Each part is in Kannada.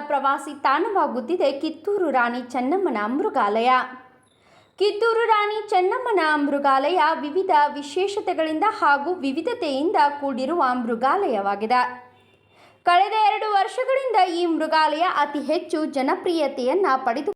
ಪ್ರವಾಸಿ ತಾಣವಾಗುತ್ತಿದೆ ಕಿತ್ತೂರು ರಾಣಿ ಚೆನ್ನಮ್ಮನ ಮೃಗಾಲಯ. ಕಿತ್ತೂರು ರಾಣಿ ಚೆನ್ನಮ್ಮನ ಮೃಗಾಲಯ ವಿವಿಧ ವಿಶೇಷತೆಗಳಿಂದ ಹಾಗೂ ವಿವಿಧತೆಯಿಂದ ಕೂಡಿರುವ ಮೃಗಾಲಯವಾಗಿದೆ. ಕಳೆದ ಎರಡು ವರ್ಷಗಳಿಂದ ಈ ಮೃಗಾಲಯ ಅತಿ ಹೆಚ್ಚು ಜನಪ್ರಿಯತೆಯನ್ನು ಪಡೆದು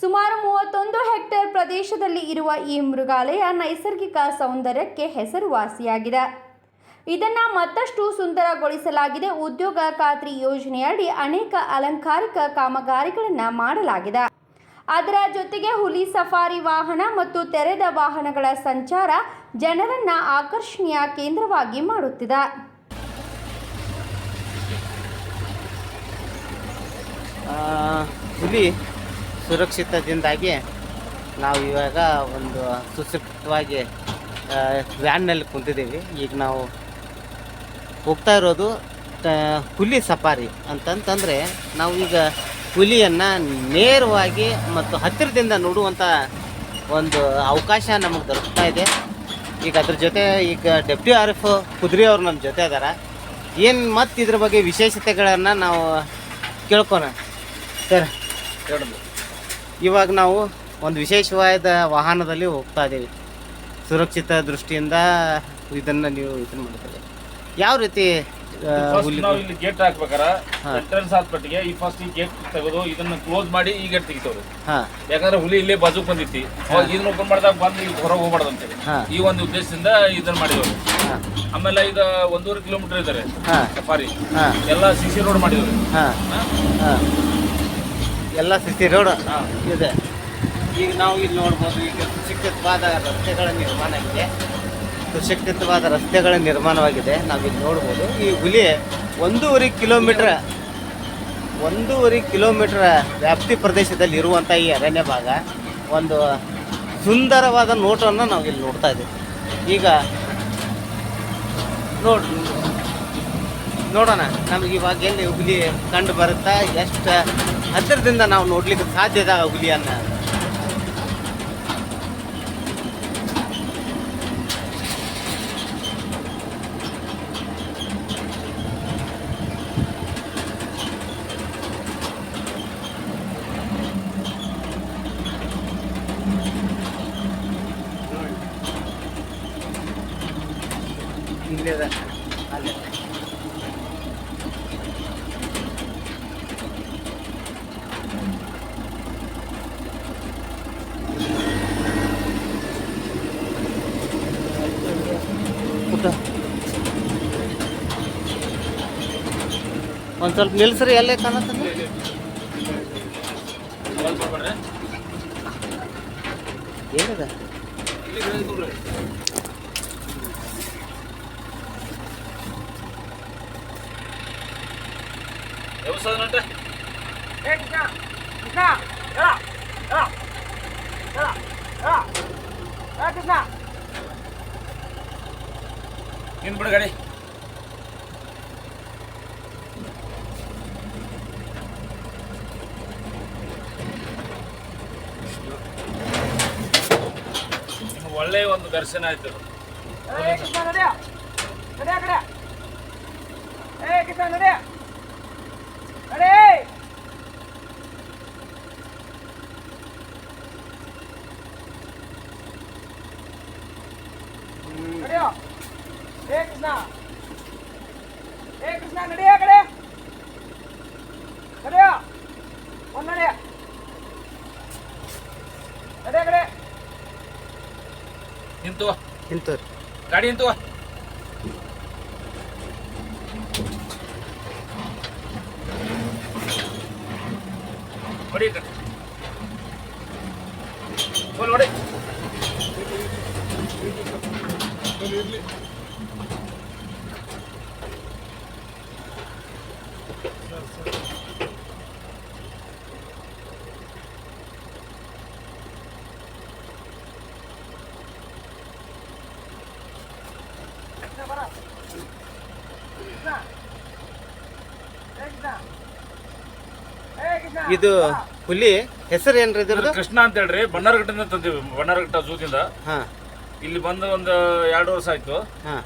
ಸುಮಾರು ಮೂವತ್ತೊಂದು ಹೆಕ್ಟೇರ್ ಪ್ರದೇಶದಲ್ಲಿ ಇರುವ ಈ ಮೃಗಾಲಯ ನೈಸರ್ಗಿಕ ಸೌಂದರ್ಯಕ್ಕೆ ಹೆಸರುವಾಸಿಯಾಗಿದೆ. ಇದನ್ನು ಮತ್ತಷ್ಟು ಸುಂದರಗೊಳಿಸಲಾಗಿದೆ. ಉದ್ಯೋಗ ಖಾತ್ರಿ ಯೋಜನೆಯಡಿ ಅನೇಕ ಅಲಂಕಾರಿಕ ಕಾಮಗಾರಿಗಳನ್ನು ಮಾಡಲಾಗಿದೆ. ಅದರ ಜೊತೆಗೆ ಹುಲಿ ಸಫಾರಿ ವಾಹನ ಮತ್ತು ತೆರೆದ ವಾಹನಗಳ ಸಂಚಾರ ಜನರನ್ನು ಆಕರ್ಷಣೀಯ ಕೇಂದ್ರವಾಗಿ ಮಾಡುತ್ತಿದೆ. ಹುಲಿ ಸುರಕ್ಷಿತದಿಂದಾಗಿ ನಾವು ಇವಾಗ ಒಂದು ಸುಸಕ್ಷಿತವಾಗಿ ವ್ಯಾನ್ನಲ್ಲಿ ಕುಂತಿದ್ದೀವಿ. ಈಗ ನಾವು ಹೋಗ್ತಾ ಇರೋದು ಹುಲಿ ಸಫಾರಿ ಅಂತಂತಂದರೆ ನಾವು ಈಗ ಹುಲಿಯನ್ನು ನೇರವಾಗಿ ಮತ್ತು ಹತ್ತಿರದಿಂದ ನೋಡುವಂಥ ಒಂದು ಅವಕಾಶ ನಮಗೆ ದೊರಕ್ತಾ ಇದೆ. ಈಗ ಅದ್ರ ಜೊತೆ ಈಗ ಡೆಪ್ಟಿ ಆರ್ ಎಫ್ ಕುದುರೆ ಅವ್ರು ನಮ್ಮ ಜೊತೆ ಇದ್ದಾರೆ ಏನು ಮತ್ತು ಇದ್ರ ಬಗ್ಗೆ ವಿಶೇಷತೆಗಳನ್ನು ನಾವು ಕೇಳ್ಕೊಣ ಸರ್. ಇವಾಗ ನಾವು ಒಂದು ವಿಶೇಷವಾದ ವಾಹನದಲ್ಲಿ ಹೋಗ್ತಾ ಇದ್ದೀವಿ. ಸುರಕ್ಷಿತ ದೃಷ್ಟಿಯಿಂದ ಇದನ್ನು ನೀವು ಇದನ್ನು ಮಾಡ್ತೀವಿ ಯಾವ ರೀತಿ ನಾವು ಇಲ್ಲಿ ಗೇಟ್ ಹಾಕ್ಬೇಕಾರ. ಎಂಟ್ರೆನ್ಸ್ ಎಂಟ್ರೆನ್ಸ್ ಹಾಸ್ಪಿಟ್ಗೆ ಈ ಫಸ್ಟ್ ಈ ಗೇಟ್ ತೆಗೆದು ಇದನ್ನ ಕ್ಲೋಸ್ ಮಾಡಿ ಈ ಗೇಟ್ ತೆಗಿತವ್ರು. ಹಾಂ. ಯಾಕಂದ್ರೆ ಹುಲಿ ಇಲ್ಲೇ ಬಾಜು ಬಂದಿತ್ತು ಅವಾಗ ಇದನ್ನ ಓಪನ್ ಮಾಡಿದಾಗ ಬಂದು ಈಗ ಹೊರಗೆ ಹೋಗ್ಬಾರ್ದು ಅಂತೇಳಿ ಹಾ. ಈ ಒಂದು ಉದ್ದೇಶದಿಂದ ಇದನ್ನ ಮಾಡಿದವರು. ಆಮೇಲೆ ಈಗ ಒಂದೂವರೆ ಕಿಲೋಮೀಟರ್ ಇದಾರೆ ಹಾಂ. ಸಫಾರಿ. ಎಲ್ಲ ಸಿ ಸಿ ರೋಡ್ ಮಾಡಿದವರು ಎಲ್ಲ ಸಿಸಿ ರೋಡ್ ಹಾ. ಇದೆ. ಈಗ ನಾವು ಇಲ್ಲಿ ನೋಡ್ಬೋದು ಈಗ ಸುಶಿಕ್ಷಿತವಾದ ರಸ್ತೆಗಳ ನಿರ್ಮಾಣ ಇದೆ ಸುಶಿಕ್ಷಿತವಾದ ರಸ್ತೆಗಳ ನಿರ್ಮಾಣವಾಗಿದೆ ನಾವು ಇಲ್ಲಿ ನೋಡ್ಬೋದು. ಈ ಹುಲಿ ಒಂದೂವರೆ ಕಿಲೋಮೀಟ್ರ್ ಒಂದೂವರೆ ಕಿಲೋಮೀಟ್ರ್ ವ್ಯಾಪ್ತಿ ಪ್ರದೇಶದಲ್ಲಿ ಇರುವಂಥ ಈ ಅರಣ್ಯ ಭಾಗ ಒಂದು ಸುಂದರವಾದ ನೋಟವನ್ನು ನಾವು ಇಲ್ಲಿ ನೋಡ್ತಾ ಇದ್ದೀವಿ. ಈಗ ನೋಡ್ ನೋಡೋಣ ನಮಗೆ ಇವಾಗ ಎಲ್ಲಿ ಹುಲಿ ಕಂಡು ಬರುತ್ತಾ ಎಷ್ಟು ಹತ್ತಿರದಿಂದ ನಾವು ನೋಡ್ಲಿಕ್ಕೆ ಸಾಧ್ಯದ ಹುಲಿಯನ್ನು ಇಲ್ಲಿದೆ ಅಲ್ಲೇ ಪುಟ್ಟ ಒಂದು ಸ್ವಲ್ಪ ನಿಲ್ಸ್ರಿ ಎಲ್ಲೇ ಕಾಣತ್ತಂದ್ರೆ ಏನಿದೆ? ಏನ್ ಬಿಡು ಗಾಡಿ. ಆಯಿತು ಒಳ್ಳೆಯ ಒಂದು ದರ್ಶನ ಆಯ್ತು ಏ ಕೃಷ್ಣ? ಏ ಕೃಷ್ಣ ನಡಿ ನಿಂತು ಇಂಥವ್ರು ಗಾಡಿ ಅಂತ ಹೊಡಿ ಈ ಕಡೆ. ಫುಲ್ ಹೊಡಿ ಕೃಷ್ಣ ಬರ ಕೃಷ್ಣ ಏ ಕೃಷ್ಣ ಏ ಕೃಷ್ಣ ಇದು ಹುಲಿ ಹೆಸರು ಏನ್ರಿ ಇದ್ರದ್ದು? ಕೃಷ್ಣ ಅಂತ ಹೇಳ್ರಿ. ಬಣ್ಣಾರಘಟ್ಟದಿಂದ ತಂದಿವಿ. ಬಣ್ಣಾರಘಟ್ಟ ಝೂದಿಂದ ಹಾಂ. ಇಲ್ಲಿ ಬಂದು ಒಂದು ಎರಡು ವರ್ಷ ಆಯ್ತು. ಹಾಂ.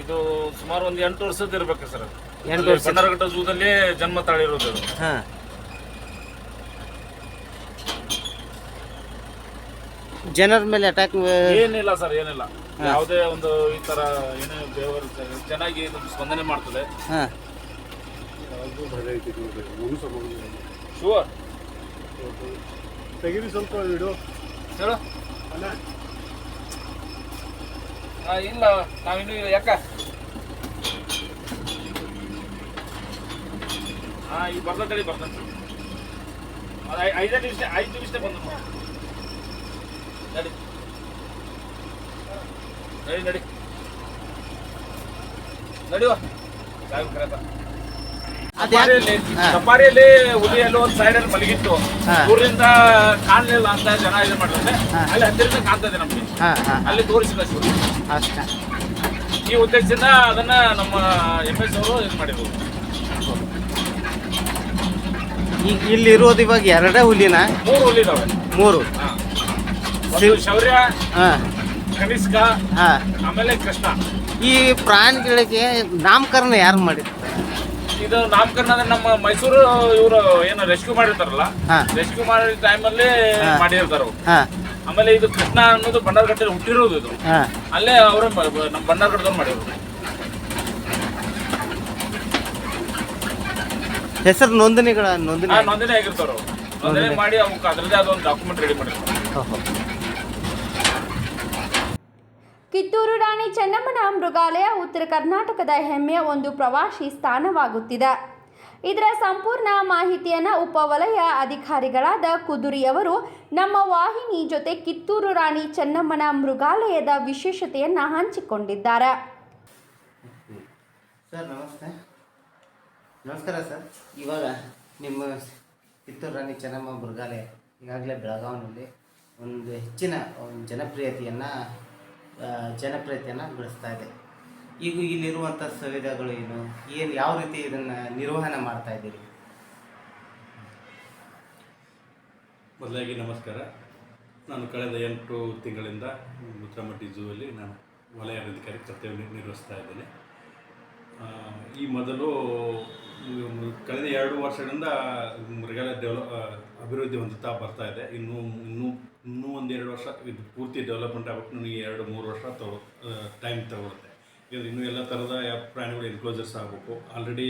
ಇದು ಸುಮಾರು ಒಂದು ಎಂಟು ವರ್ಷದ ಇರ್ಬೇಕು ಸರ್ ಎಂಟು ವರ್ಷ ಬಣ್ಣಾರಘಟ್ಟ ಝೂದಲ್ಲಿ ಜನ್ಮ ತಾಳಿರೋದು ಇರೋದು ಹಾಂ. ಜನರ ಮೇಲೆ ಅಟ್ಯಾಕ್ ಏನಿಲ್ಲ ಸರ್ ಏನಿಲ್ಲ. ಯಾವುದೇ ಒಂದು ಈ ತರ ಏನೇ ಬೇವರು ಚೆನ್ನಾಗಿ ಇದು ಸ್ಪಂದನೆ ಮಾಡ್ತದೆ. ಹಾಂ. ಶೂರ್ ತೆಗೀರಿ ಸ್ವಲ್ಪ ಬಿಡು ಹೇಳು. ಆ, ಇಲ್ಲ ನಾವಿನ್ನು ಯಾಕ? ಹಾಂ ಈಗ ಬರ್ತಾ ತಡಿ ಬರ್ತಾ ಅದು ಐದೇ ನಿಮಿಷ ಐದು ನಿಮಿಷ ಬಂದು ನಡಿ. ನಡಿ ನಡಿ. ನಡಿವ ಯಾವ ಕರೆತ ಅದ್ಯಾಕೆ ಸಫಾರಿಯಲ್ಲಿ ಹುಲಿಯಲ್ಲಿ ಒಂದು ಸೈಡ್ ಅಲ್ಲಿ ಮಲಗಿತ್ತು. ದೂರದಿಂದ ಕಾಣಲಿಲ್ಲ ಅಂತ ಜನ ಇದು ಮಾಡಿದ್ರೆ ಅಲ್ಲಿ ಹತ್ತಿರದಿಂದ ಕಾಣ್ತದೆ ನಮಗೆ. ಅಲ್ಲಿ ತೋರಿಸಿಲ್ಲ ಶಿವ ಅಷ್ಟೇ. ಈ ಉದ್ದೇಶದಿಂದ ಅದನ್ನ ನಮ್ಮ ಎಂ ಎಸ್ ಅವರು ಇದು ಮಾಡಿದ್ರು. ಈಗ ಇಲ್ಲಿರೋದು ಇವಾಗ ಎರಡೇ ಹುಲಿನ? ಮೂರು ಹುಲಿ ಇದಾವೆ. ಮೂರು. ಒಂದು ಶೌರ್ಯ ಹಾ. ಕನಿಷ್ಕ ಹಾ. ಆಮೇಲೆ ಕೃಷ್ಣ. ಈ ಪ್ರಾಣಿಗಳಿಗೆ ನಾಮಕರಣ ಯಾರು ಮಾಡಿದ್ರು? ಇದು ನಾಮಕರಣ ಅಂದ್ರೆ ನಮ್ಮ ಮೈಸೂರು ಇವರು ಏನು ರೆಸ್ಕ್ಯೂ ಮಾಡಿರ್ತಾರಲ್ಲ? ಹಾ. ರೆಸ್ಕ್ಯೂ ಮಾಡಿದ ಟೈಮ್ ಅಲ್ಲಿ ಮಾಡಿರ್ತಾರ. ಆಮೇಲೆ ಇದು ಕೃಷ್ಣ ಅನ್ನೋದು ಬಣ್ಣಾರ್ಘಟ್ಟದಲ್ಲಿ ಹುಟ್ಟಿರೋದು ಇದು. ಹಾಂ. ಅಲ್ಲೇ ಅವರು ನಮ್ಮ ಬಣ್ಣಾರ್ಘಟ್ಟದವ್ರು ಮಾಡಿರೋದು. ಹೆಸರು ನೋಂದಣಿಗಳ ನೋಂದಣಿ. ಆ ನೋಂದಣಿ ಆಗಿರ್ತಾರ ಅವ್ರು ನೋಂದಣಿ. ಮಾಡಿ ಅವಕ್ಕೆ ಅದರದೇ ಆದ ಒಂದು ಡಾಕ್ಯುಮೆಂಟ್ ರೆಡಿ ಮಾಡಿರ್ತಾರೆ. ಓಹೋ. ಕಿತ್ತೂರು ರಾಣಿ ಚೆನ್ನಮ್ಮನ ಮೃಗಾಲಯ ಉತ್ತರ ಕರ್ನಾಟಕದ ಹೆಮ್ಮೆಯ ಒಂದು ಪ್ರವಾಸಿ ಸ್ಥಾನವಾಗುತ್ತಿದೆ. ಇದರ ಸಂಪೂರ್ಣ ಮಾಹಿತಿಯನ್ನು ಉಪವಲಯ ಅಧಿಕಾರಿಗಳಾದ ಕುದುರಿಯವರು ನಮ್ಮ ವಾಹಿನಿ ಜೊತೆ ಕಿತ್ತೂರು ರಾಣಿ ಚೆನ್ನಮ್ಮನ ಮೃಗಾಲಯದ ವಿಶೇಷತೆಯನ್ನು ಹಂಚಿಕೊಂಡಿದ್ದಾರೆ. ಸರ್ ನಮಸ್ತೆ. ನಮಸ್ಕಾರ ಸರ್. ಇವಾಗ ನಿಮ್ಮ ಕಿತ್ತೂರು ರಾಣಿ ಚೆನ್ನಮ್ಮ ಮೃಗಾಲಯ ಈಗಾಗಲೇ ಬೆಳಗಾವಿನಲ್ಲಿ ಒಂದು ಹೆಚ್ಚಿನ ಒಂದು ಜನಪ್ರಿಯತೆಯನ್ನು ಜನಪ್ರಿಯತೆಯನ್ನು ಗಳಿಸ್ತಾ ಇದೆ. ಈಗ ಇಲ್ಲಿರುವಂಥ ಸುವಿಧೆಗಳು ಏನು? ಏನು ಯಾವ ರೀತಿ ಇದನ್ನು ನಿರ್ವಹಣೆ ಮಾಡ್ತಾ ಇದ್ದೀರಿ? ಮೊದಲಾಗಿ ನಮಸ್ಕಾರ. ನಾನು ಕಳೆದ ಎಂಟು ತಿಂಗಳಿಂದ ಮುತ್ರಮಟ್ಟಿ ಝೂವಲ್ಲಿ ನಾನು ವಲಯ ಅಧಿಕಾರಿ ಕರ್ತವ್ಯ ನಿರ್ವಹಿಸ್ತಾ ಇದ್ದೇನೆ. ಈ ಮೊದಲು ಕಳೆದ ಎರಡು ವರ್ಷಗಳಿಂದ ಮೃಗಾಲಯ ಡೆವಲಪ್ ಅಭಿವೃದ್ಧಿ ಹೊಂದುತ್ತಾ ಬರ್ತಾ ಇದೆ. ಇನ್ನು, ಇನ್ನೂ ಇನ್ನೂ ಒಂದೆರಡು ವರ್ಷ ಇದು ಪೂರ್ತಿ ಡೆವಲಪ್ಮೆಂಟ್ ಆಗಬೇಕು ನನಗೆ ಎರಡು, ಮೂರು ವರ್ಷ ತಗೋ ಟೈಮ್ ತಗೊಳುತ್ತೆ. ಇದು ಇನ್ನೂ ಎಲ್ಲ ಥರದ ಪ್ರಾಣಿಗಳು ಎನ್ಕ್ಲೋಜರ್ಸ್ ಆಗಬೇಕು. ಆಲ್ರೆಡಿ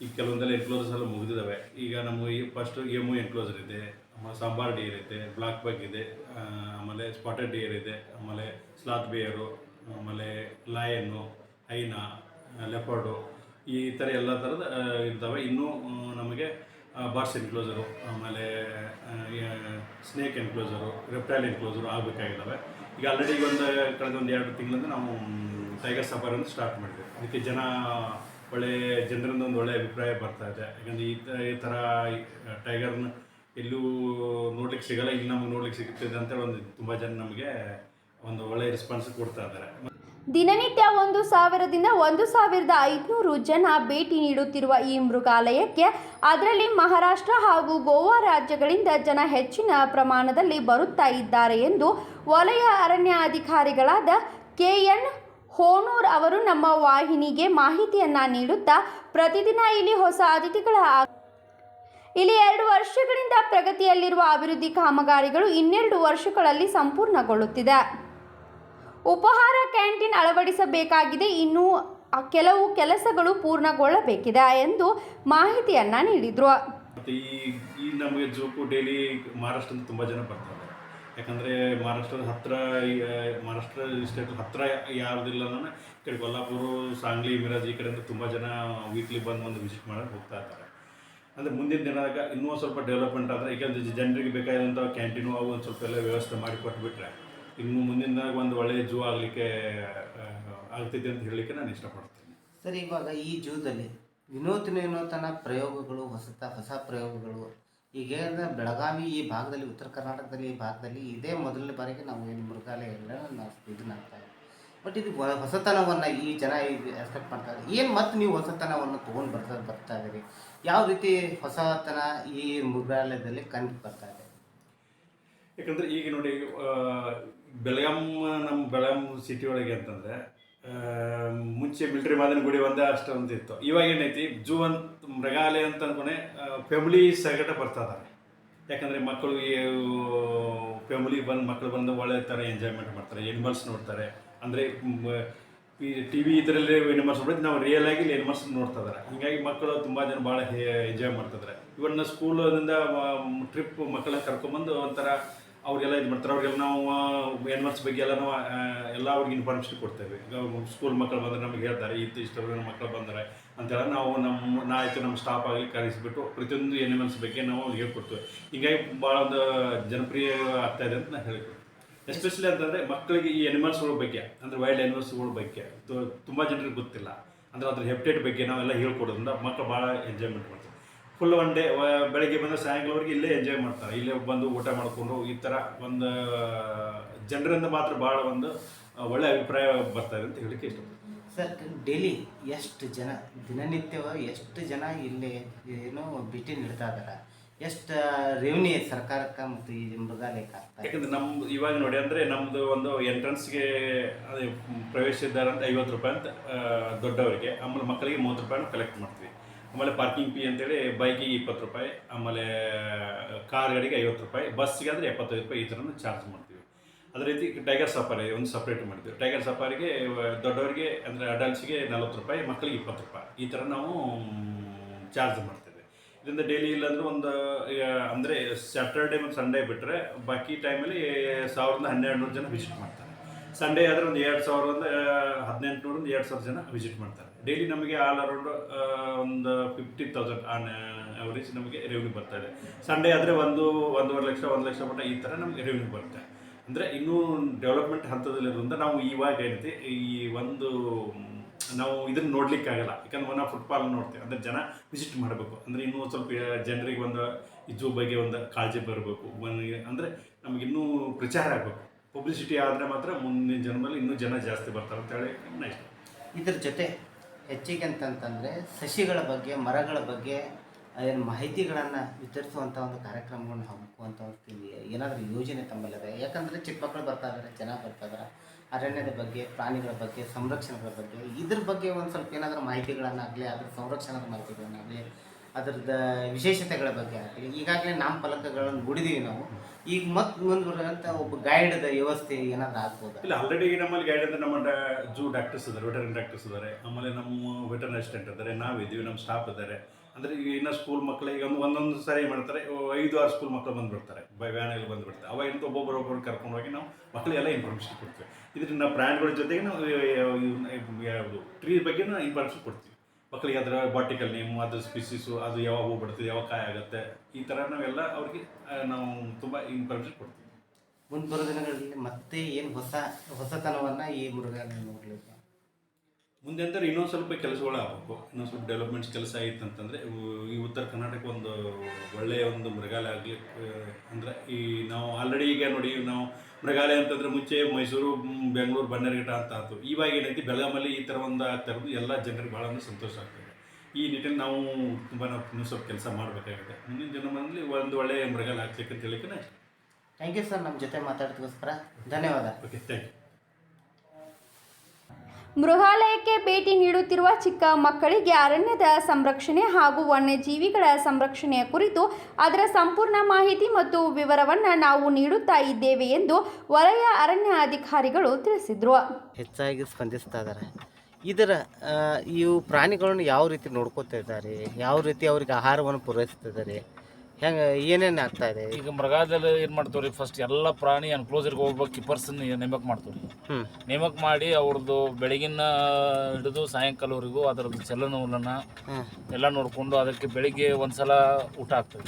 ಈ ಕೆಲವೊಂದೆಲ್ಲ ಎನ್ಕ್ಲೋಸರ್ಸ್ ಎಲ್ಲ ಮುಗಿದಿದ್ದಾವೆ ಈಗ ನಮ್ಮ ಈ ಫಸ್ಟ್ ಎಮು ಎನ್ಕ್ಲೋಸರ್ ಇದೆ, ಆಮೇಲೆ ಸಾಂಬಾರ್ ಡಿಯರ್ ಇದೆ ಬ್ಲಾಕ್ ಬಗ್ ಇದೆ ಆಮೇಲೆ ಸ್ಪಾಟೆಡ್ ಡಿಯರ್ ಇದೆ, ಆಮೇಲೆ ಸ್ಲಾತ್ ಬಿಯರು ಆಮೇಲೆ ಲಾಯನ್ನು ಐನಾ ಲೆಪರ್ಡು ಈ ಥರ ಎಲ್ಲ ಥರದ ಇರ್ತವೆ. ಇನ್ನೂ ನಮಗೆ ಬಾರ್ಸ್ ಎನ್ಕ್ಲೋಸರು ಆಮೇಲೆ ಸ್ನೇಕ್ ಎನ್ಕ್ಲೋಸರು ರೆಪ್ಟೈಲ್ ಎನ್ಕ್ಲೋಸರು ಆಗಬೇಕಾಗಿದ್ದಾವೆ. ಈಗ ಆಲ್ರೆಡಿ ಈಗ ಒಂದು, ಕಳೆದ ಒಂದು ಎರಡು ತಿಂಗಳಿಂದ ನಾವು ಟೈಗರ್ ಸಫಾರಿ ಅಂತ ಸ್ಟಾರ್ಟ್ ಮಾಡಿದ್ವಿ. ಅದಕ್ಕೆ ಜನ, ಒಳ್ಳೆ, ಜನರಿಂದ ಒಂದು ಒಳ್ಳೆ ಅಭಿಪ್ರಾಯ ಬರ್ತಾ ಇದೆ. ಯಾಕಂದರೆ ಈ ಈ ಥರ ಟೈಗರ್ನ ಎಲ್ಲೂ ನೋಡ್ಲಿಕ್ಕೆ ಸಿಗಲ್ಲ, ಇಲ್ಲಿ ನಮಗೆ ನೋಡ್ಲಿಕ್ಕೆ ಸಿಗುತ್ತೆ ಅಂತೇಳಿ ಒಂದು, ತುಂಬ ಜನ ನಮಗೆ ಒಂದು ಒಳ್ಳೆ ರೆಸ್ಪಾನ್ಸ್ ಕೊಡ್ತಾ ಇದ್ದಾರೆ. ದಿನನಿತ್ಯ ಒಂದು ಸಾವಿರದಿಂದ ಒಂದು ಸಾವಿರದ ಐದುನೂರು ಜನ ಭೇಟಿ ನೀಡುತ್ತಿರುವ ಈ ಮೃಗಾಲಯಕ್ಕೆ ಅದರಲ್ಲಿ ಮಹಾರಾಷ್ಟ್ರ ಹಾಗೂ ಗೋವಾ ರಾಜ್ಯಗಳಿಂದ ಜನ ಹೆಚ್ಚಿನ ಪ್ರಮಾಣದಲ್ಲಿ ಬರುತ್ತಾ ಇದ್ದಾರೆ ಎಂದು ವಲಯ ಅರಣ್ಯ ಅಧಿಕಾರಿಗಳಾದ ಕೆ ಎನ್ ಹೋನೂರ್ ಅವರು ನಮ್ಮ ವಾಹಿನಿಗೆ ಮಾಹಿತಿಯನ್ನು ನೀಡುತ್ತಾ, ಪ್ರತಿದಿನ ಇಲ್ಲಿ ಹೊಸ ಅತಿಥಿಗಳ ಇಲ್ಲಿ ಎರಡು ವರ್ಷಗಳಿಂದ ಪ್ರಗತಿಯಲ್ಲಿರುವ ಅಭಿವೃದ್ಧಿ ಕಾಮಗಾರಿಗಳು ಇನ್ನೆರಡು ವರ್ಷಗಳಲ್ಲಿ ಸಂಪೂರ್ಣಗೊಳ್ಳುತ್ತಿದೆ. ಉಪಹಾರ ಕ್ಯಾಂಟೀನ್ ಅಳವಡಿಸಬೇಕಾಗಿದೆ. ಇನ್ನೂ ಕೆಲವು ಕೆಲಸಗಳು ಪೂರ್ಣಗೊಳ್ಳಬೇಕಿದೆ ಎಂದು ಮಾಹಿತಿಯನ್ನ ನೀಡಿದರು. ಈ ನಮಗೆ ಜೋಕು ಡೈಲಿ ಮಹಾರಾಷ್ಟ್ರದಿಂದ ತುಂಬ ಜನ ಬರ್ತಾರೆ. ಯಾಕಂದರೆ ಮಹಾರಾಷ್ಟ್ರದ ಹತ್ತಿರ ಮಹಾರಾಷ್ಟ್ರ ಸ್ಟೇಟ್ ಹತ್ತಿರ ಯಾವುದಿಲ್ಲ ಅನ್ನೋ ಈ ಕಡೆ ಕೊಲ್ಲಾಪುರ, ಸಾಂಗ್ಲಿ, ಮಿರಾಜ್ ಈ ಕಡೆಯಿಂದ ತುಂಬ ಜನ ವೀಕ್ಲಿ ಬಂದು ಒಂದು ವಿಸಿಟ್ ಮಾಡೋಕ್ಕೆ ಹೋಗ್ತಾ ಇರ್ತಾರೆ. ಅಂದರೆ ಮುಂದಿನ ದಿನದಾಗ ಇನ್ನೂ ಸ್ವಲ್ಪ ಡೆವಲಪ್ಮೆಂಟ್ ಆದರೆ ಈಗ ಜನರಿಗೆ ಬೇಕಾದಂಥ ಕ್ಯಾಂಟೀನು ಅವು ಒಂದು ಸ್ವಲ್ಪ ಎಲ್ಲ ವ್ಯವಸ್ಥೆ ಮಾಡಿ ಕೊಟ್ಬಿಟ್ರೆ ಇನ್ನು ಮುಂದಿನ ಒಂದು ಒಳ್ಳೆಯ ಜೂ ಆಗಲಿಕ್ಕೆ ಆಗ್ತಿದೆ ಅಂತ ಹೇಳಲಿಕ್ಕೆ ನಾನು ಇಷ್ಟಪಡ್ತೀನಿ. ಸರಿ ಇವಾಗ ಈ ಜೂದಲ್ಲಿ ವಿನೂತನ ವಿನೂತನ ಪ್ರಯೋಗಗಳು ಹೊಸತ ಹೊಸ ಪ್ರಯೋಗಗಳು ಈಗ ಏನಂದರೆ ಬೆಳಗಾವಿ ಈ ಭಾಗದಲ್ಲಿ ಉತ್ತರ ಕರ್ನಾಟಕದಲ್ಲಿ ಈ ಭಾಗದಲ್ಲಿ ಇದೇ ಮೊದಲನೇ ಬಾರಿಗೆ ನಾವು ಏನು ಮೃಗಾಲಯಗಳನ್ನ ನಾವು ಇದನ್ನ ಆಗ್ತಾ ಇದ್ದೀವಿ ಬಟ್ ಇದು ಹೊಸತನವನ್ನು ಈ ಜನ ಎಕ್ಸ್ಪೆಕ್ಟ್ ಮಾಡ್ತಾರೆ ಏನು ಮತ್ತೆ ನೀವು ಹೊಸತನವನ್ನು ತೊಗೊಂಡು ಬರ್ತಾ ಬರ್ತಾ ಇದ್ದೀರಿ? ಯಾವ ರೀತಿ ಹೊಸತನ ಈ ಮೃಗಾಲಯದಲ್ಲಿ ಕಂಡು ಬರ್ತಾ ಇದೆ? ಯಾಕಂದರೆ ಈಗ ನೋಡಿ ಬೆಳಗಾಂ, ನಮ್ಮ ಬೆಳಗಾಂ ಸಿಟಿ ಒಳಗೆ ಅಂತಂದ್ರೆ ಮುಂಚೆ ಮಿಲ್ಟ್ರಿ ಮಾದನ ಗುಡಿ ಒಂದೇ ಅಷ್ಟೊಂದು ಇತ್ತು ಇವಾಗ ಏನೈತಿ ಜೂ ಅಂತ ಮೃಗಾಲಯ ಅಂತ ಅಂದ್ಕೊಂಡೆ ಫ್ಯಾಮಿಲಿ ಸಗಟ ಬರ್ತಾ ಇದಾರೆ. ಯಾಕಂದ್ರೆ ಮಕ್ಕಳು ಫ್ಯಾಮಿಲಿ ಬಂದು ಮಕ್ಕಳು ಬಂದು ಒಳ್ಳೆ ಥರ ಎಂಜಾಯ್ಮೆಂಟ್ ಮಾಡ್ತಾರೆ ಎನಿಮಲ್ಸ್ ನೋಡ್ತಾರೆ. ಅಂದರೆ ಟಿ ವಿ ಇದರಲ್ಲಿ ಎನಿಮಲ್ಸ್ ನೋಡಿದ್ರೆ ನಾವು ರಿಯಲ್ ಆಗಿ ಎನಿಮಲ್ಸ್ ನೋಡ್ತಾ ಹಿಂಗಾಗಿ ಮಕ್ಕಳು ತುಂಬ ಜನ ಭಾಳ ಎಂಜಾಯ್ ಮಾಡ್ತಿದ್ದಾರೆ ಇವನ್ನ ಸ್ಕೂಲಿಂದ ಟ್ರಿಪ್ ಮಕ್ಕಳನ್ನ ಕರ್ಕೊಂಬಂದು ಒಂಥರ ಅವ್ರಿಗೆಲ್ಲ ಇದು ಮಾಡ್ತಾರೆ. ಅವ್ರಿಗೆಲ್ಲ ನಾವು ಎನಿಮಲ್ಸ್ ಬಗ್ಗೆ ಎಲ್ಲ ನಾವು ಎಲ್ಲ ಅವ್ರಿಗೆ ಇನ್ಫಾರ್ಮೇಷನ್ ಕೊಡ್ತೇವೆ. ಸ್ಕೂಲ್ ಮಕ್ಕಳು ಬಂದರೆ ನಮಗೆ ಹೇಳ್ತಾರೆ ಇತ್ತು ಇಷ್ಟು ನಮ್ಮ ಮಕ್ಕಳು ಬಂದರೆ. ಅಂತೆಲ್ಲ ನಾವು ನಮ್ಮ ನಾ ಆಯಿತು ನಮ್ಮ ಸ್ಟಾಫ್ ಆಗಲಿ ಕರೆಸಿಬಿಟ್ಟು ಪ್ರತಿಯೊಂದು ಎನಿಮಲ್ಸ್ ಬಗ್ಗೆ ನಾವು ಹೇಳ್ಕೊಡ್ತೇವೆ. ಹೀಗಾಗಿ ಭಾಳ ಒಂದು ಜನಪ್ರಿಯ ಆಗ್ತಾ ಇದೆ ಅಂತ ನಾನು ಹೇಳ್ಕೊಡ್ತೀನಿ ಎಸ್ಪೆಷಲಿ ಅಂತಂದರೆ ಮಕ್ಕಳಿಗೆ ಈ ಎನಿಮಲ್ಸ್ಗಳ ಬಗ್ಗೆ, ಅಂದರೆ ವೈಲ್ಡ್ ಎನಿಮಲ್ಸ್ಗಳ ಬಗ್ಗೆ ತುಂಬ ಜನರಿಗೆ ಗೊತ್ತಿಲ್ಲ. ಅಂದರೆ ಅದ್ರ ಹೆಪ್ಟೇಟ್ ಬಗ್ಗೆ ನಾವೆಲ್ಲ ಹೇಳ್ಕೊಡೋದ್ರಿಂದ ಮಕ್ಕಳು ಭಾಳ ಎಂಜಾಯ್ಮೆಂಟ್ ಮಾಡ್ತಾರೆ. ಫುಲ್ ಒನ್ ಡೇ ಬೆಳಗ್ಗೆ ಬಂದು ಸಾಯಂಕಾಲವರೆಗೆ ಇಲ್ಲೇ ಎಂಜಾಯ್ ಮಾಡ್ತಾರೆ. ಇಲ್ಲೇ ಬಂದು ಊಟ ಮಾಡಿಕೊಂಡು ಈ ಥರ ಒಂದು ಜನರಿಂದ ಮಾತ್ರ ಭಾಳ ಒಂದು ಒಳ್ಳೆ ಅಭಿಪ್ರಾಯ ಬರ್ತಾರೆ ಅಂತ ಹೇಳಲಿಕ್ಕೆ ಇಷ್ಟ ಸರ್ ಡೈಲಿ ಎಷ್ಟು ಜನ ದಿನನಿತ್ಯವಾಗಿ ಎಷ್ಟು ಜನ ಇಲ್ಲಿ ಏನೋ ಭೇಟಿ ನೀಡ್ತಾ ಇದ್ದಾರೆ ಎಷ್ಟು ರೆವಿನ್ಯೂ ಸರ್ಕಾರಕ್ಕೆ ಮತ್ತು ಈ ಮೃಗಾಲಯಕ್ಕೆ ಯಾಕಂದ್ರೆ ನಮ್ಮ ಇವಾಗ ನೋಡಿ ಅಂದರೆ ನಮ್ಮದು ಒಂದು ಎಂಟ್ರೆನ್ಸ್ಗೆ ಅದೇ ಪ್ರವೇಶ ಇದ್ದಾರೆ ಅಂತ ಐವತ್ತು ರೂಪಾಯಿ ಅಂತ ದೊಡ್ಡವರಿಗೆ. ಆಮೇಲೆ ಮಕ್ಕಳಿಗೆ ಮೂವತ್ತು ರೂಪಾಯಿನ ಕಲೆಕ್ಟ್ ಮಾಡ್ತೀವಿ. ಆಮೇಲೆ ಪಾರ್ಕಿಂಗ್ ಫೀ ಅಂತೇಳಿ ಬೈಕಿಗೆ ಇಪ್ಪತ್ತು ರೂಪಾಯಿ, ಆಮೇಲೆ ಕಾರ್ ಗಾಡಿಗೆ ಐವತ್ತು ರೂಪಾಯಿ ಬಸ್ಸಿಗೆ ಆದರೆ ಎಪ್ಪತ್ತೈದು ರೂಪಾಯಿ ಈ ಥರನೂ ಚಾರ್ಜ್ ಮಾಡ್ತೀವಿ. ಅದೇ ರೀತಿ ಟೈಗರ್ ಸಫಾರಿ ಒಂದು ಸಪ್ರೇಟ್ ಮಾಡ್ತೀವಿ ಟೈಗರ್ ಸಫಾರಿಗೆ ದೊಡ್ಡವರಿಗೆ ಅಂದರೆ ಅಡಲ್ಟ್ಸ್ಗೆ ನಲ್ವತ್ತು ರೂಪಾಯಿ, ಮಕ್ಕಳಿಗೆ ಇಪ್ಪತ್ತು ರೂಪಾಯಿ. ಈ ಥರ ನಾವು ಚಾರ್ಜ್ ಮಾಡ್ತೇವೆ. ಇದರಿಂದ ಡೈಲಿ ಇಲ್ಲಾಂದ್ರೆ ಒಂದು ಅಂದರೆ ಸ್ಯಾಟರ್ಡೆ ಮತ್ತು ಸಂಡೇ ಬಿಟ್ಟರೆ ಬಾಕಿ ಟೈಮಲ್ಲಿ ಸಾವಿರದ ಹನ್ನೆರಡು ನೂರು ಜನ ವಿಸಿಟ್ ಮಾಡ್ತಾರೆ. ಸಂಡೇ ಆದರೆ ಒಂದು ಎರಡು ಸಾವಿರದಿಂದ ನೂರಿಂದ ಎರಡು ಸಾವಿರ ಜನ ವಿಸಿಟ್ ಮಾಡ್ತಾರೆ. ಡೈಲಿ ನಮಗೆ ಆಲ್ ಅರೌಂಡ್ ಒಂದು ಫಿಫ್ಟಿ ತೌಸಂಡ್ ಆನ್ ಅವರೇಜ್ ನಮಗೆ ರೆವೆನ್ಯೂ ಬರ್ತಾ ಇದೆ. ಸಂಡೇ ಆದರೆ ಒಂದು, ಒಂದೂವರೆ ಲಕ್ಷ, ಒಂದು ಲಕ್ಷ ಮಟ್ಟ ಈ ಥರ ನಮಗೆ ರೆವೆನ್ಯೂ ಬರುತ್ತೆ. ಅಂದರೆ ಇನ್ನೂ ಡೆವಲಪ್ಮೆಂಟ್ ಹಂತದಲ್ಲಿರೋದ್ರಿಂದ ನಾವು ಇವಾಗ ಏನಿದೆ ಈ ಒಂದು, ನಾವು ಇದನ್ನ ನೋಡ್ಲಿಕ್ಕೆ ಆಗಲ್ಲ. ಯಾಕಂದ್ರೆ ನಾವು ಫುಟ್ಬಾಲ್ ನೋಡ್ತೇವೆ. ಅಂದರೆ ಜನ ವಿಸಿಟ್ ಮಾಡಬೇಕು. ಅಂದರೆ ಇನ್ನೂ ಸ್ವಲ್ಪ ಜನರಿಗೆ ಒಂದು ಇದು ಬಗ್ಗೆ ಒಂದು ಕಾಳಜಿ ಬರಬೇಕು. ಅಂದರೆ ನಮಗಿನ್ನೂ ಪ್ರಚಾರ ಆಗಬೇಕು. ಪಬ್ಲಿಸಿಟಿ ಆದರೆ ಮಾತ್ರ ಮುಂದಿನ ಜನ್ಮದಲ್ಲಿ ಇನ್ನೂ ಜನ ಜಾಸ್ತಿ ಬರ್ತಾರೆ ಅಂತ ಹೇಳಿ ನನ್ನ ಇಷ್ಟ. ಇದ್ರ ಜೊತೆ ಹೆಚ್ಚಿಗೆ ಅಂತಂತಂದರೆ ಸಸಿಗಳ ಬಗ್ಗೆ, ಮರಗಳ ಬಗ್ಗೆ, ಏನು ಮಾಹಿತಿಗಳನ್ನು ವಿತರಿಸುವಂಥ ಒಂದು ಕಾರ್ಯಕ್ರಮಗಳನ್ನ ಹಮ್ಮಿಕುವಂಥ ಏನಾದರೂ ಯೋಜನೆ ತಮ್ಮಲ್ಲಿದೆ? ಯಾಕಂದರೆ ಚಿಕ್ಕ ಮಕ್ಕಳು ಬರ್ತಾ ಇದ್ದಾರೆ ಜನ ಬರ್ತಾ ಇದ್ದಾರೆ ಅರಣ್ಯದ ಬಗ್ಗೆ, ಪ್ರಾಣಿಗಳ ಬಗ್ಗೆ, ಸಂರಕ್ಷಣೆಗಳ ಬಗ್ಗೆ, ಇದ್ರ ಬಗ್ಗೆ ಒಂದು ಸ್ವಲ್ಪ ಏನಾದರೂ ಮಾಹಿತಿಗಳನ್ನಾಗಲಿ, ಅದ್ರ ಸಂರಕ್ಷಣದ ಮಾಹಿತಿಗಳನ್ನಾಗಲಿ ಅದರದ ವಿಶೇಷತೆಗಳ ಬಗ್ಗೆ ಆಗಲಿ, ಈಗಾಗಲೇ ನಾಮಫಲಕಗಳನ್ನು ಗುಡಿದೀವಿ ನಾವು. ಈಗ ಮತ್ತೆ ಮುಂದುವರೆದಂಥ ಒಬ್ಬ ಗೈಡ್ದ ವ್ಯವಸ್ಥೆ ಏನಾದ್ರು ಆಗ್ಬೋದು? ಇಲ್ಲ ಆಲ್ರೆಡಿ ನಮ್ಮಲ್ಲಿ ಗೈಡ್ ಅಂದ್ರೆ ನಮ್ಮ ಜೂ ಡಾಕ್ಟರ್ಸ್ ಇದ್ದಾರೆ ವೆಟರ್ನರಿ ಡಾಕ್ಟರ್ಸ್ ಇದ್ದಾರೆ. ಆಮೇಲೆ ನಮ್ಮ ವೆಟರ್ನರಿ ಅಸಿಸ್ಟೆಂಟ್ ಇದ್ದಾರೆ ನಾವಿದ್ದೀವಿ ನಮ್ಮ ಸ್ಟಾಫ್ ಇದ್ದಾರೆ. ಅಂದರೆ ಈಗ ಇನ್ನೂ ಸ್ಕೂಲ್ ಮಕ್ಕಳಿಗೆ ಒಂದು ಒಂದೊಂದು ಸಾರಿ ಮಾಡ್ತಾರೆ ಐದು, ಆರು ಸ್ಕೂಲ್ ಮಕ್ಕಳು ಬಂದ್ಬಿಡ್ತಾರೆ, ಬೈ ವ್ಯಾನಲ್ಲಿ ಬಂದ್ಬಿಡ್ತಾರೆ. ಅವಾಗ ಇಂತ ಒಬ್ಬೊಬ್ಬರು ಒಬ್ಬರು ಕರ್ಕೊಂಡು ಹೋಗಿ ನಾವು ಮಕ್ಕಳಿಗೆಲ್ಲ ಇನ್ಫಾರ್ಮೇಷನ್ ಕೊಡ್ತೀವಿ. ಇದರಿಂದ ಪ್ರಾಣಿಗಳ ಜೊತೆಗೆ ನಾವು ಟ್ರೀ ಬಗ್ಗೆ ಇನ್ಫಾರ್ಮೇಷನ್ ಕೊಡ್ತೀವಿ. ಮಕ್ಕಳಿಗೆ ಅದರ ಬಾಟಿಕಲ್ ನೇಮು ಅದ್ರ ಸ್ಪೀಸಿಸು ಅದು ಯಾವಾಗ ಹೂ ಬಿಡ್ತದೆ ಯಾವಾಗ ಕಾಯಿ ಆಗುತ್ತೆ ಈ ಥರ ನಾವೆಲ್ಲ ಅವ್ರಿಗೆ ನಾವು ತುಂಬ ಇನ್ಫಾರ್ಮೇಷನ್ ಕೊಡ್ತೀವಿ. ಬರೋ ದಿನಗಳಲ್ಲಿ ಮತ್ತೆ ಏನು ಹೊಸ ಹೊಸತನವನ್ನು ಈ ಮೃಗಾಲಯ ನೋಡಲಿಕ್ಕೆ? ಮುಂದೆ ಅಂದರೆ ಇನ್ನೊಂದು ಸ್ವಲ್ಪ ಕೆಲಸಗಳು ಆಗಬೇಕು. ಇನ್ನೊಂದು ಸ್ವಲ್ಪ ಡೆವಲಪ್ಮೆಂಟ್ಸ್ ಕೆಲಸ ಆಯಿತು ಅಂತಂದರೆ ಈ ಉತ್ತರ ಕರ್ನಾಟಕ ಒಂದು ಒಳ್ಳೆಯ ಒಂದು ಮೃಗಾಲಯ ಆಗಲಿ ಅಂದರೆ ಈ ನಾವು ಆಲ್ರೆಡಿ ಈಗ ನೋಡಿ ನಾವು ಮೃಗಾಲಯ ಅಂತಂದ್ರೆ ಮುಂಚೆ ಮೈಸೂರು ಬೆಂಗಳೂರು ಬನ್ನೇರುಘಟ್ಟ ಅಂತ ಆಯ್ತು. ಇವಾಗ ಏನೈತಿ ಬೆಳಗಾಮಲ್ಲಿ ಈ ಥರ ಒಂದು ಆಗ್ತಾ ಇರೋದು ಎಲ್ಲ ಜನರಿಗೆ ಭಾಳ ಸಂತೋಷ ಆಗ್ತದೆ. ಈ ನಿಟ್ಟಿನಲ್ಲಿ ನಾವು ತುಂಬ ನಾವು ಇನ್ನೂ ಸ್ವಲ್ಪ ಕೆಲಸ ಮಾಡಬೇಕಾಗುತ್ತೆ. ಮುಂದಿನ ಜನ್ಮದಲ್ಲಿ ಒಂದು ಒಳ್ಳೆಯ ಮೃಗಾಲಯ ಆಗ್ಲಿಕ್ಕೆ ಅಂತ ಹೇಳಿಕ್ಕೆ ನಾನು ಥ್ಯಾಂಕ್ ಯು ಸರ್ ನಮ್ಮ ಜೊತೆ ಮಾತಾಡೋದಕ್ಕೋಸ್ಕರ. ಧನ್ಯವಾದ. ಓಕೆ ಥ್ಯಾಂಕ್ ಯು ಮೃಗಾಲಯಕ್ಕೆ ಭೇಟಿ ನೀಡುತ್ತಿರುವ ಚಿಕ್ಕ ಮಕ್ಕಳಿಗೆ ಅರಣ್ಯದ ಸಂರಕ್ಷಣೆ ಹಾಗೂ ವನ್ಯಜೀವಿಗಳ ಸಂರಕ್ಷಣೆಯ ಕುರಿತು ಅದರ ಸಂಪೂರ್ಣ ಮಾಹಿತಿ ಮತ್ತು ವಿವರವನ್ನು ನಾವು ನೀಡುತ್ತಾ ಇದ್ದೇವೆ ಎಂದು ವಲಯ ಅರಣ್ಯ ಅಧಿಕಾರಿಗಳು ತಿಳಿಸಿದರು. ಹೆಚ್ಚಾಗಿ ಸ್ಪಂದಿಸ್ತಾ ಇದ್ದಾರೆ. ಇದರ ಇವು ಪ್ರಾಣಿಗಳನ್ನು ಯಾವ ರೀತಿ ನೋಡ್ಕೋತಾ ಇದ್ದಾರೆ, ಯಾವ ರೀತಿ ಅವರಿಗೆ ಆಹಾರವನ್ನು ಪೂರೈಸ್ತಿದ್ದಾರೆ ಹೆಂಗೆ ಏನೇನು ಆಗ್ತಾ ಇದೆ? ಈಗ ಮೃಗಾಲಯದಲ್ಲಿ ಏನು ಮಾಡ್ತೀವಿ ಫಸ್ಟ್ ಎಲ್ಲ ಪ್ರಾಣಿ ಅನ್ಕ್ಲೋಸರ್ಗೆ ಹೋಗ್ಬೇಕು ಕೀಪರ್ಸನ್ನ ನೇಮಕ ಮಾಡ್ತೀವಿ ರೀ ಹ್ಞೂ ನೇಮಕ ಮಾಡಿ ಅವ್ರದ್ದು ಬೆಳಗಿನ ಹಿಡಿದು ಸಾಯಂಕಾಲವರೆಗೂ ಅದರದ್ದು ಚಲನವಲನ ಎಲ್ಲ ನೋಡಿಕೊಂಡು ಅದಕ್ಕೆ ಬೆಳಿಗ್ಗೆ ಒಂದ್ಸಲ ಊಟ ಆಗ್ತದೆ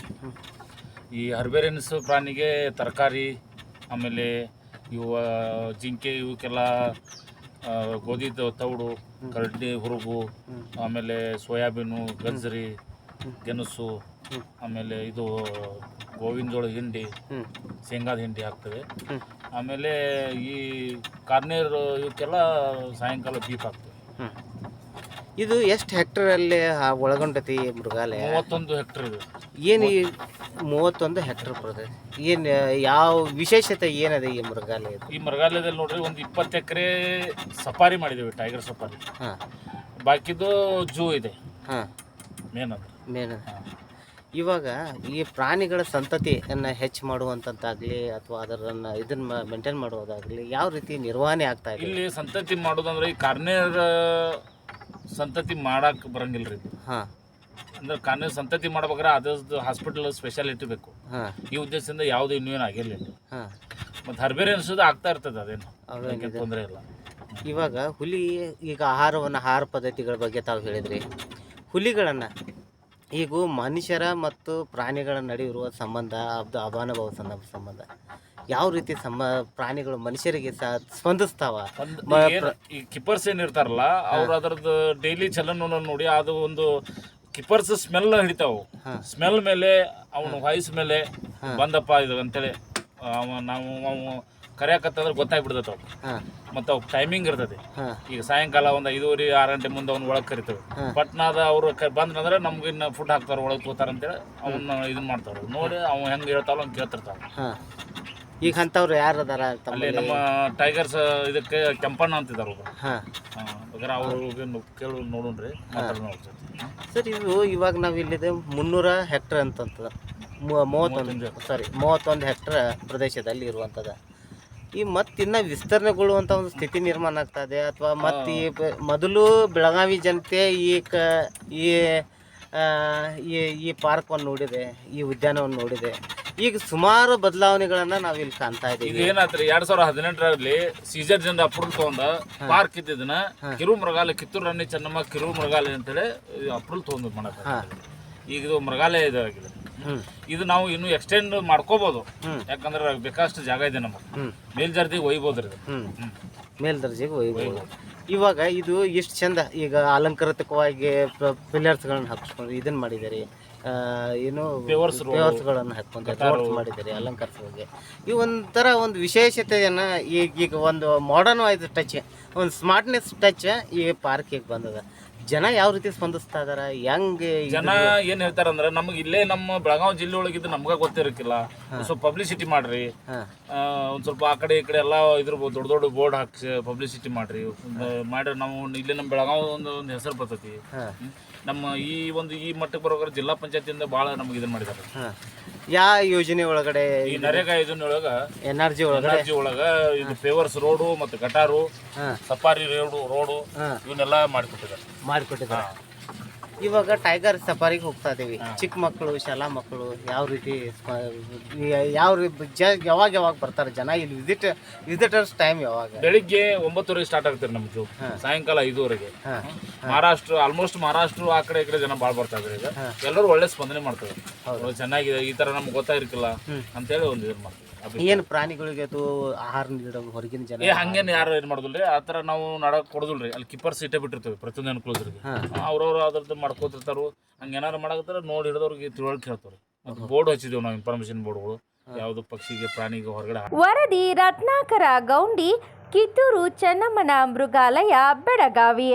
ಈ ಹರ್ಬೇರಿಯನ್ಸ್ ಪ್ರಾಣಿಗೆ ತರಕಾರಿ ಆಮೇಲೆ ಇವು ಜಿಂಕೆ ಇವಕ್ಕೆಲ್ಲ ಗೋಧಿ ತವಡು ತೌಡು ಕರಡಿ ಹುರುಗು ಆಮೇಲೆ ಸೋಯಾಬೀನು ಗಂಜರಿ ಗೆಣಸು ಆಮೇಲೆ ಇದು ಗೋವಿನ ಜೋಳದ ಹಿಂಡಿ ಶೇಂಗಾದ ಹಿಂಡಿ ಹಾಕ್ತೇವೆ. ಆಮೇಲೆ ಈ ಕಾರ್ನೇರ್ ಇವಕ್ಕೆಲ್ಲ ಸಾಯಂಕಾಲ ಬೀಫ್ ಹಾಕ್ತೇವೆ. ಇದು ಎಷ್ಟು ಹೆಕ್ಟರಲ್ಲಿ ಒಳಗೊಂಡೈತಿ ಮೃಗಾಲಯ? ಮೂವತ್ತೊಂದು ಹೆಕ್ಟರ್ ಇದು. ಏನು ಈ ಮೂವತ್ತೊಂದು ಹೆಕ್ಟರ್ ಬರ್ತದೆ? ಏನು ಯಾವ ವಿಶೇಷತೆ ಏನದೆ ಈ ಮೃಗಾಲಯ ಈ ಮೃಗಾಲಯದಲ್ಲಿ ನೋಡ್ರಿ ಒಂದು ಇಪ್ಪತ್ತು ಎಕರೆ ಸಫಾರಿ ಮಾಡಿದ್ದೇವೆ ಟೈಗರ್ ಸಫಾರಿ. ಹಾಂ. ಬಾಕಿದು ಜೂ ಇದೆ. ಹಾಂ. ಮೇನ್ ಅದು. ಮೇನ್ ಇವಾಗ ಈ ಪ್ರಾಣಿಗಳ ಸಂತತಿಯನ್ನು ಹೆಚ್ಚು ಮಾಡುವಂಥದ್ದಾಗಲಿ ಅಥವಾ ಅದರನ್ನು ಇದನ್ನು ಮೇಂಟೈನ್ ಮಾಡುವುದಾಗಲಿ ಯಾವ ರೀತಿ ನಿರ್ವಹಣೆ ಆಗ್ತಾ ಇದೆ? ಇಲ್ಲಿ ಸಂತತಿ ಮಾಡೋದಂದ್ರೆ ಈ ಕಾರ್ನೇರ್ ಸಂತತಿ ಮಾಡಕ್ಕೆ ಬರಂಗಿಲ್ಲ ರೀ ಹಾಂ. ಅಂದ್ರೆ ಕಾರ್ನೇರ್ ಸಂತತಿ ಮಾಡ್ಬೇಕಾದ್ರೆ ಅದ್ರದ್ದು ಹಾಸ್ಪಿಟಲ್ ಸ್ಪೆಷಾಲಿಟಿ ಬೇಕು. ಹಾಂ. ಈ ಉದ್ದೇಶದಿಂದ ಯಾವುದು ಇನ್ನೂ ಏನು ಆಗಿಲ್ಲ ಇಲ್ಲಿ ಹಾಂ. ಮತ್ತು ಹರ್ಬೇರೆ ಅನ್ಸೋದು ಆಗ್ತಾ ಇರ್ತದೆ ಅದೇನು? ಅದಕ್ಕೆ ತೊಂದರೆ ಇಲ್ಲ. ಇವಾಗ ಹುಲಿ ಈಗ ಆಹಾರವನ್ನು ಆಹಾರ ಪದ್ಧತಿಗಳ ಬಗ್ಗೆ ತಾವು ಹೇಳಿದ್ರಿ. ಹುಲಿಗಳನ್ನು ಈಗ ಮನುಷ್ಯರ ಮತ್ತು ಪ್ರಾಣಿಗಳ ನಡುವೆ ಇರುವ ಸಂಬಂಧ ಅದು ಅಭಾನುಭವ ಸಂಬ- ಸಂಬಂಧ. ಯಾವ ರೀತಿ ಸಂಬ ಪ್ರಾಣಿಗಳು ಮನುಷ್ಯರಿಗೆ ಸ ಸ್ಪಂದಿಸ್ತಾವ? ಈ ಕಿಪ್ಪರ್ಸ್ ಏನಿರ್ತಾರಲ್ಲ ಅವ್ರು ಅದರದ್ದು ಡೈಲಿ ಚಲನವನ್ನು ನೋಡಿ ಅದು ಒಂದು ಕಿಪ್ಪರ್ಸ್ ಸ್ಮೆಲ್ ಹಿಡಿತಾವು. ಸ್ಮೆಲ್ ಮೇಲೆ ಅವನು ವಾಯ್ಸ್ ಮೇಲೆ ಬಂದಪ್ಪ ಇದು ಅಂತೇಳಿ ಅವ ನಾವು ಅವು ಕರೆಯಕತ್ತಂದ್ರೆ ಗೊತ್ತಾಗ್ಬಿಡ್ತೈತೆ ಅವ್ರು ಹಾಂ. ಮತ್ತು ಅವ್ಕೆ ಟೈಮಿಂಗ್ ಇರ್ತದೆ. ಹಾಂ. ಈಗ ಸಾಯಂಕಾಲ ಒಂದು ಐದೂವರೆ ಆರು ಗಂಟೆ ಮುಂದೆ ಅವ್ನ ಒಳಗೆ ಕರಿತೇವೆ. ಪಟ್ನಾದ ಅವರು ಕ ಬಂದ್ರಂದ್ರೆ ನಮ್ಗೆ ಇನ್ನು ಫುಡ್ ಹಾಕ್ತಾರೆ ಒಳಗೆ ಅಂತ ಅಂತೇಳಿ ಅವನ್ನ ಇದು ಮಾಡ್ತಾರೆ ನೋಡಿ ಅವ್ನು ಹೆಂಗೆ ಹೇಳ್ತಾವಲ್ಲ ಅವ್ನು ಕೇಳ್ತಿರ್ತಾವ. ಹಾಂ. ಈಗ ಅಂಥವ್ರು ಯಾರು ಅದಾರ ಅಲ್ಲಿ ನಮ್ಮ ಟೈಗರ್ಸ್ ಇದಕ್ಕೆ ಕೆಂಪಣ್ಣ ಅಂತಿದ್ದಾರೆ ಒಬ್ರು. ಹಾಂ. ಬೇಕಾದ್ರೆ ಅವ್ರಿಗೆ ಕೇಳು ನೋಡೋಣ್ರಿ ಮಾತಾಡೋಣ ಅವ್ರ ಜೊತೆ. ಸರ್ ಇದು ಇವಾಗ ನಾವು ಇಲ್ಲಿದೆ ಮುನ್ನೂರ ಹೆಕ್ಟರ್ ಅಂತಂತದ. ಮೂವತ್ತೊಂದು ಸಾರಿ ಮೂವತ್ತೊಂದು ಹೆಕ್ಟರ್ ಪ್ರದೇಶದಲ್ಲಿ ಇರುವಂಥದ್ದು ಈ ಮತ್ತೆ ಇನ್ನ ವಿಸ್ತರಣೆಗೊಳ್ಳುವಂತ ಒಂದು ಸ್ಥಿತಿ ನಿರ್ಮಾಣ ಆಗ್ತಾ ಇದೆ ಅಥವಾ ಮತ್ತೆ ಈ ಬ- ಮೊದಲು ಬೆಳಗಾವಿ ಜನತೆ ಈ ಕ ಈ ಆ, ಈ ಈ ಪಾರ್ಕನ್ನು ನೋಡಿದೆ ಈ ಉದ್ಯಾನವನ್ನು ನೋಡಿದೆ. ಈಗ ಸುಮಾರು ಬದಲಾವಣೆಗಳನ್ನು ನಾವು ಇಲ್ಲಿ ಕಾಣ್ತಾ ಈಗ ಇದ್ದೀವಿ ಏನಾತ್ರಿ ಎರಡ್ ಸಾವಿರದ ಹದಿನೆಂಟರಲ್ಲಿ ಸೀಸರ್ ಜನ ಅಪ್ರೂವ್ ತಗೊಂಡ ಪಾರ್ಕ್ ಇದ್ದಿದ್ದನ್ನ ಕಿರು ಮೃಗಾಲಯ ಕಿತ್ತೂರು ರಾಣಿ ಚೆನ್ನಮ್ಮ ಕಿರು ಮೃಗಾಲಯ ಅಂತೇಳಿ ಅಪ್ರೂವ್ ತಗೊಂಡ್ ಮಾಡಕ್ ಈಗ ಇದು ಮೃಗಾಲಯ ಇದಾಗಿದೆ. ಇದು ನಾವು ಇನ್ನು ಎಕ್ಸ್ಟೆಂಡ್ ಮಾಡ್ಕೋಬಹುದು. ಯಾಕಂದ್ರೆ ಬೇಕಾಷ್ಟು ಜಾಗ ಇದೆ ನಮಗೆ ಮೇಲ್ದರ್ಜೆಗೆ ಒಯ್ಬೋದು ಒಯ್ಬೋದ್ರಿ. ಮೇಲ್ದರ್ಜೆಗೆ ಒಯ್ಬೋದು. ಇವಾಗ ಇದು ಎಷ್ಟು ಚಂದ ಈಗ ಅಲಂಕೃತಕವಾಗಿ ಪಿಲ್ಲರ್ಸ್ಗಳನ್ನ ಹಾಕಿಸ್ಕೊಂಡು ಇದನ್ನ ಮಾಡಿದ್ದಾರೆ. ಏನು. ಪೇವರ್ಸ್ಗಳನ್ನು ಹಾಕೊಂಡು ರೋಡ್ಸ್ ಮಾಡಿದ್ದಾರೆ ಅಲಂಕರಿಸೋಗೆ ಈ ಒಂಥರ ಒಂದು ವಿಶೇಷತೆಯನ್ನು ಈಗ ಈಗ ಒಂದು ಮಾಡರ್ನ್ ಆಯ್ತು ಟಚ್ ಒಂದು ಸ್ಮಾರ್ಟ್ನೆಸ್ ಟಚ್ ಈ ಪಾರ್ಕಿಗೆ ಬಂದದ. ಜನ ಯಾವ ರೀತಿ ಸ್ಪಂದಿಸ್ತಾ ಇದಾರ? ಹೆಂಗೆ ಜನ ಏನ್ ಹೇಳ್ತಾರಂದ್ರೆ ನಮ್ಗೆ ಇಲ್ಲೇ ನಮ್ಮ ಬೆಳಗಾವಿ ಜಿಲ್ಲೆ ಒಳಗಿದ್ದು ನಮ್ಗ ಗೊತ್ತಿರಕ್ಕಿಲ್ಲ ಒಂದ್ ಸ್ವಲ್ಪ ಪಬ್ಲಿಸಿಟಿ ಮಾಡ್ರಿ. ಆ, ಒಂದ್ ಸ್ವಲ್ಪ ಆ ಕಡೆ ಈ ಕಡೆ ಎಲ್ಲ ಇದ್ರ ದೊಡ್ಡ ದೊಡ್ಡ ಬೋರ್ಡ್ ಹಾಕ್ಸಿ ಪಬ್ಲಿಸಿಟಿ ಮಾಡ್ರಿ. ಮಾಡ್ರಿ ನಾವು ಇಲ್ಲೇ ನಮ್ಮ ಬೆಳಗಾವಿ ಒಂದು ಒಂದು ಹೆಸರು ಬರ್ತೈತಿ. ಹ್ಮ್. ನಮ್ಮ ಈ ಒಂದು ಈ ಮಟ್ಟಕ್ಕೆ ಬರೋಕ್ರೆ ಜಿಲ್ಲಾ ಪಂಚಾಯತಿಯಿಂದ ಭಾಳ ನಮ್ಗೆ ಇದನ್ನ ಮಾಡಿದ್ದಾರೆ ಯಾವ ಯೋಜನೆ ಒಳಗಡೆ ಈ ನರೇಗಾ ಯೋಜನೆಯೊಳಗ ಎನ್ ಆರ್ ಜಿ ಒಳಗಡೆ? ಎನರ್ಜಿ ಒಳಗ ಇದು ಫೇವರ್ಸ್ ರೋಡು ಮತ್ತು ಗಟಾರು ಸಫಾರಿ ರೋಡು ರೋಡು ಇವನ್ನೆಲ್ಲ ಮಾಡಿಕೊಟ್ಟಿದ್ದಾರೆ. ಮಾಡಿಕೊಟ್ಟಿದ್ದಾರೆ. ಇವಾಗ ಟೈಗರ್ ಸಫಾರಿಗೆ ಹೋಗ್ತಾ ಇದೀವಿ. ಚಿಕ್ಕ ಮಕ್ಕಳು ಶಾಲಾ ಮಕ್ಕಳು ಯಾವ ರೀತಿ ಯಾವ ಯಾವಾಗ ಯಾವಾಗ ಬರ್ತಾರೆ ಜನ? ಇಲ್ಲಿ ವಿಸಿಟ್ ವಿಸಿಟರ್ಸ್ ಟೈಮ್ ಯಾವಾಗ? ಬೆಳಿಗ್ಗೆ ಒಂಬತ್ತುವರೆಗೆ ಸ್ಟಾರ್ಟ್ ಆಗ್ತಾರೆ ನಮ್ಮ ಜೂ ಸಾಯಂಕಾಲ ಐದುವರೆಗೆ. ಮಹಾರಾಷ್ಟ್ರ ಆಲ್ಮೋಸ್ಟ್ ಮಹಾರಾಷ್ಟ್ರ ಆ ಕಡೆ ಈ ಕಡೆ ಜನ ಭಾಳ ಬರ್ತಾ ಇದ್ದಾರೆ ಈಗ. ಎಲ್ಲರೂ ಒಳ್ಳೆ ಸ್ಪಂದನೆ ಮಾಡ್ತಾರೆ. ಚೆನ್ನಾಗಿದೆ ಈ ತರ ನಮ್ಗೆ ಗೊತ್ತಾಗಿರ್ಕಿಲ್ಲ ಅಂತೇಳಿ ಒಂದು ಇದು ಮಾಡ್ತಾರೆ. ಏನು ಪ್ರಾಣಿಗಳಿಗೆ ಅದು ಆಹಾರ ನೀಡೋದು ಹೊರಗಿನ ಜನ? ಏ ಹಂಗೇನು ಯಾರು ಇದು ಮಾಡುದಿಲ್ರಿ? ಆ ಥರ ನಾವು ನಡಕ್ ಕೊಡುದಿಲ್ರಿ. ಅಲ್ಲಿ ಕಿಪ್ಪರ್ ಸೀಟೇ ಬಿಟ್ಟಿರ್ತೇವೆ ಪ್ರತಿಯೊಂದು ಅನುಕೂಲದ್ರಿಗೆ ಅವ್ರವ್ರು ಅದ್ರದ್ದು ಮಾಡ್ಕೋತಿರ್ತಾರೆ. ಹಂಗೆ ಏನಾರು ಮಾಡಕತ್ತಾರ ನೋಡಿ ಹಿಡಿದವ್ರಿಗೆ ತಿಳುವಳಿಕೆ ಹೇಳ್ತಾರೆ. ಮತ್ತು ಬೋರ್ಡ್ ಹಚ್ಚಿದ್ದೇವೆ ನಾವು ಇನ್ಫಾರ್ಮೇಶನ್ ಬೋರ್ಡ್ಗಳು. ಯಾವುದು ಪಕ್ಷಿಗೆ ಪ್ರಾಣಿಗೆ ಹೊರಗಡೆ ವರದಿ ರತ್ನಾಕರ ಗೌಂಡಿ ಕಿತ್ತೂರು ಚೆನ್ನಮ್ಮನ ಮೃಗಾಲಯ ಬೆಳಗಾವಿ.